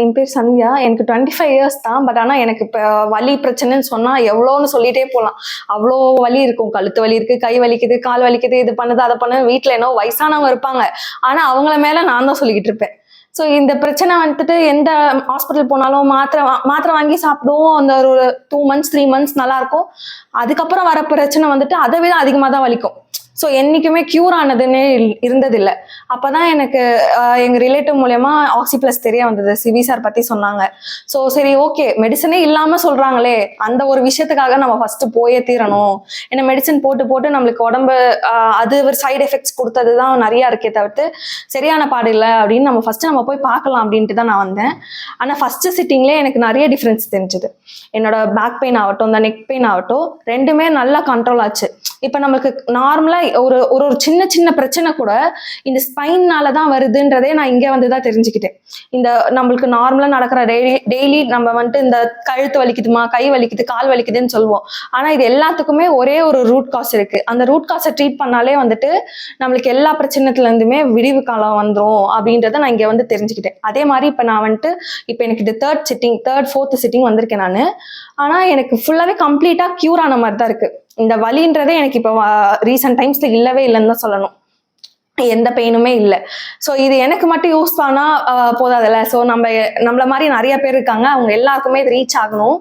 என் பேர் சந்தியா. எனக்கு twenty five years தான். பட் ஆனால் எனக்கு இப்போ வலி பிரச்சனைன்னு சொன்னால் எவ்வளோன்னு சொல்லிகிட்டே போகலாம் அவ்வளோ வலி இருக்கும். கழுத்து வலி இருக்குது கை வலிக்குது கால் வலிக்குது இது பண்ணுது அதை பண்ணுது வீட்டில் என்ன வயசானவங்க இருப்பாங்க. ஆனால் அவங்கள மேலே நான் தான் சொல்லிக்கிட்டு இருப்பேன். ஸோ இந்த பிரச்சனை வந்துட்டு எந்த ஹாஸ்பிட்டல் போனாலும் மாத்திரை மாத்திரை வாங்கி சாப்பிடுவோம். அந்த ஒரு டூ மந்த்ஸ் த்ரீ மந்த்ஸ் நல்லாயிருக்கும் அதுக்கப்புறம் வர பிரச்சனை வந்துட்டு அதை விட அதிகமாக தான் வலிக்கும். ஸோ என்றைக்குமே க்யூர் ஆனதுன்னே இல்- இருந்ததில்லை. அப்பதான் எனக்கு எங்கள் ரிலேட்டிவ் மூலயமா ஆக்சி ப்ளஸ் தெரிய வந்தது. சிவி சார் பற்றி சொன்னாங்க. ஸோ சரி ஓகே மெடிசனே இல்லாமல் சொல்கிறாங்களே அந்த ஒரு விஷயத்துக்காக நம்ம ஃபஸ்ட்டு போயே தீரணும். ஏன்னா மெடிசன் போட்டு போட்டு நம்மளுக்கு உடம்பு அது ஒரு சைடு எஃபெக்ட்ஸ் கொடுத்தது தான் நிறையா இருக்கே தவிர்த்து சரியான பாடு இல்லை அப்படின்னு நம்ம ஃபஸ்ட்டு நம்ம போய் பார்க்கலாம் அப்படின்ட்டு தான் நான் வந்தேன். ஆனால் ஃபஸ்ட்டு சிட்டிங்லேயே எனக்கு நிறைய டிஃப்ரென்ஸ் தெரிஞ்சுது. என்னோட பேக் பெயின் ஆகட்டும் இந்த நெக் பெயின் ஆகட்டும் ரெண்டுமே நல்லா கண்ட்ரோல் ஆச்சு. இப்போ நம்மளுக்கு நார்மலாக ஒரு ஒரு ஒரு சின்ன சின்ன பிரச்சனை கூட இந்த ஸ்பைன்னால தான் வருதுன்றதே நான் இங்கே வந்து தான் தெரிஞ்சுக்கிட்டேன். இந்த நம்மளுக்கு நார்மலாக நடக்கிற டெய்லி டெய்லி நம்ம வந்துட்டு இந்த கழுத்து வலிக்குதுமா கை வலிக்குது கால் வலிக்குதுன்னு சொல்லுவோம். ஆனால் இது எல்லாத்துக்குமே ஒரே ஒரு ரூட் காஸ் இருக்கு. அந்த ரூட் காஸை ட்ரீட் பண்ணாலே வந்துட்டு நம்மளுக்கு எல்லா பிரச்சனைத்துலேருந்துமே விடிவு காலம் வந்துடும் அப்படின்றத நான் இங்கே வந்து தெரிஞ்சுக்கிட்டேன். அதே மாதிரி இப்போ நான் வந்துட்டு இப்போ எனக்கு இது third sitting third fourth sitting வந்திருக்கேன் நான். ஆனால் எனக்கு ஃபுல்லாகவே கம்ப்ளீட்டாக க்யூர் ஆன மாதிரி தான் இருக்குது இந்த வலின்றதே எனக்கு இப்போ ரீசெண்ட் டைம்ஸ்ல இல்லவே இல்லைன்னு தான் சொல்லணும். எந்த பெயினுமே இல்லை. ஸோ இது எனக்கு மட்டும் யூஸ் ஆனா போதாதில்ல போதாதுல்ல? ஸோ நம்ம நம்மள மாதிரி நிறைய பேர் இருக்காங்க. அவங்க எல்லாருக்குமே இது ரீச் ஆகணும்.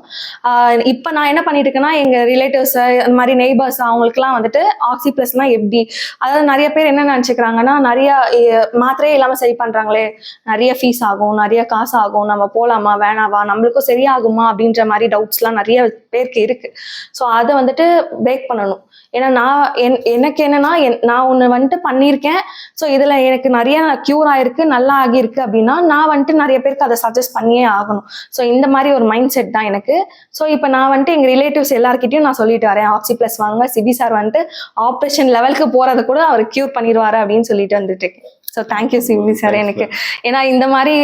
இப்போ நான் என்ன பண்ணிட்டு இருக்கேன்னா எங்க ரிலேட்டிவ்ஸ் அந்த மாதிரி நெய்பர்ஸ் அவங்களுக்குலாம் வந்துட்டு ஆக்சி ப்ளஸ்லாம் எப்படி? அதாவது நிறைய பேர் என்ன நினச்சிக்கிறாங்கன்னா நிறைய மாத்திரையே இல்லாமல் சரி பண்றாங்களே. நிறைய ஃபீஸ் ஆகும் நிறைய காசு ஆகும். நம்ம போலாமா? வேணாவா? நம்மளுக்கும் சரியாகுமா? அப்படின்ற மாதிரி டவுட்ஸ்லாம் நிறைய பேருக்கு இருக்கு. ஸோ அதை வந்துட்டு பிரேக் பண்ணணும். ஏன்னா நான் என் எனக்கு என்னன்னா என்- நான் ஒன்று வந்துட்டு பண்ணியிருக்கேன். ஸோ இதில் எனக்கு நிறைய க்யூர் ஆயிருக்கு நல்லா ஆகியிருக்கு அப்படின்னா நான் வந்துட்டு நிறைய பேருக்கு அதை சஜஸ்ட் பண்ணியே ஆகணும். ஸோ இந்த மாதிரி ஒரு மைண்ட் செட் தான் எனக்கு. ஸோ இப்போ நான் வந்துட்டு எங்கள் ரிலேட்டிவ்ஸ் எல்லாருக்கிட்டையும் நான் சொல்லிட்டு வரேன். ஆக்சி ப்ளஸ் வாங்க சிபி சார் வந்துட்டு ஆப்ரேஷன் லெவலுக்கு போகிறத கூட அவர் க்யூர் பண்ணிடுவாரு அப்படின்னு சொல்லிட்டு வந்துட்டு இருக்கேன். ஸோ தேங்க்யூ சிபி சார் எனக்கு ஏன்னா இந்த மாதிரி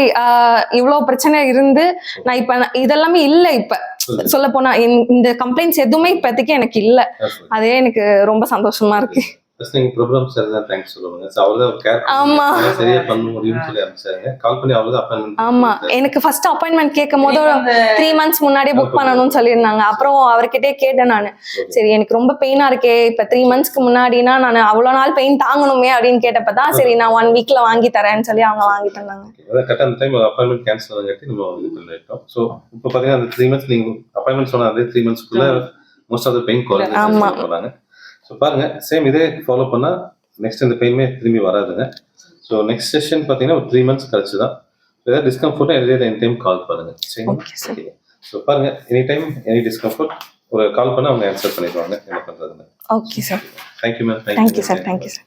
இவ்வளோ பிரச்சனை இருந்து நான் இப்போ இதெல்லாமே இல்லை இப்போ. சொல்ல போனா இந்த கம்ப்ளைண்ட்ஸ் எதுவுமே இப்போதைக்கு எனக்கு இல்லை. அதே எனக்கு ரொம்ப சந்தோஷமா இருக்கு. ஃபர்ஸ்ட் நீங்க ப்ரோக்ராம் சார் தான் தேங்க்ஸ் சொல்லுவாங்க ஸோ தான் கேர் ஆமா. சரியா பண்ண முடியும்னு சொல்லி அமைச்சாங்க கால் பண்ணி தான் அப்பாயின்மெண்ட் ஆமா. எனக்கு ஃபர்ஸ்ட் அப்பாயின்மெண்ட் கேட்கும் போது த்ரீ மந்த்ஸ் முன்னாடியே புக் பண்ணணும்னு சொல்லியிருந்தாங்க. அப்புறம் அவர்கிட்டே கேட்டேன் நான். சரி எனக்கு ரொம்ப பெயினா இருக்கே. இப்ப த்ரீ மந்த்ஸ்க்கு முன்னாடினா நான் அவ்வளவு நாள் பெயின் தாங்கணுமே அப்படின்னு கேட்டப்ப தான் சரி நான் ஒன் வீக்ல வாங்கி தரேன்னு சொல்லி அவங்க வாங்கி தந்தாங்க. அதான் கரெக்டாக அந்த டைம் அப்பாயின்மெண்ட் கேன்சல் ஆகாட்டி நம்ம இது பண்ணிட்டோம். ஸோ இப்போ பார்த்தீங்கன்னா அந்த த்ரீ மந்த்ஸ் நீங்கள் அப்பாயின்மெண்ட் சொன்ன அதே த்ரீ மந்த்ஸ்க்குள்ள மோஸ்ட் ஆஃப் த பெயின். குறைஞ்சு போகிறாங்க ஸோ பாருங்க சேம் இதே ஃபாலோ பண்ணால் நெக்ஸ்ட் இந்த பெயினுமே திரும்பி வராதுங்க. ஸோ நெக்ஸ்ட் செஷன் பார்த்தீங்கன்னா ஒரு த்ரீ மந்த்ஸ் கழிச்சு தான். ஏதாவது டிஸ்கம்ஃபர்ட்னா எதே எனி டைம் கால் பண்ணுங்க சரிங்களா Okay, sir. ஸோ பாருங்க எனி டைம் எனி டிஸ்கம்ஃபர்ட் ஒரு கால் பண்ண அவங்க ஆன்சர் பண்ணிடுவாங்க. என்ன பண்ணுறதுன்னு okay sir thank you ma'am thank you sir thank you sir